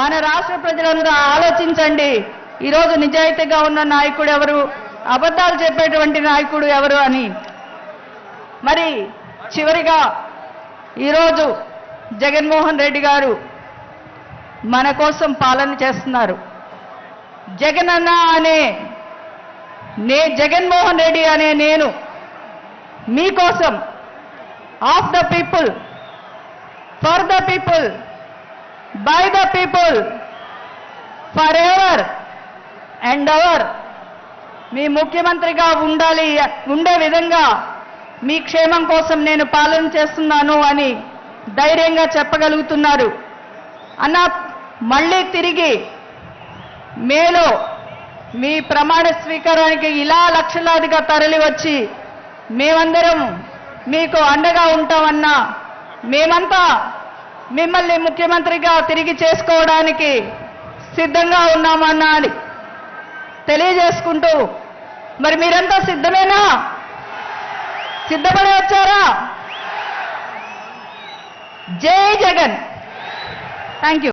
మన రాష్ట్ర ప్రజలందరూ ఆలోచించండి. ఈరోజు నిజాయితీగా ఉన్న నాయకుడు ఎవరు? అబద్ధాలు చెప్పేటువంటి నాయకుడు ఎవరు అని. మరి చివరిగా ఈరోజు జగన్మోహన్ రెడ్డి గారు మన కోసం పాలన చేస్తున్నారు. జగన్ అన్న అనే నే జగన్మోహన్ రెడ్డి అనే నేను మీకోసం of the people for the people by the people for and and మీ ముఖ్యమంత్రిగా ఉండాలి ఉండే విధంగా మీ క్షేమం కోసం నేను పాలన చేస్తున్నాను అని ధైర్యంగా చెప్పగలుగుతున్నారు. అన్న మళ్ళీ తిరిగి మేలో మీ ప్రమాణ స్వీకారానికి ఇలా లక్షలాదిగా తరలి వచ్చి మేమందరం మీకు అండగా ఉంటామన్నా మేమంతా మిమ్మల్ని ముఖ్యమంత్రిగా తిరిగి చేసుకోవడానికి సిద్ధంగా ఉన్నామన్నా అని తెలియజేసుకుంటూ మరి మీరంతా సిద్ధమేనా? సిద్ధపడి వచ్చారా? జై జగన్. Thank you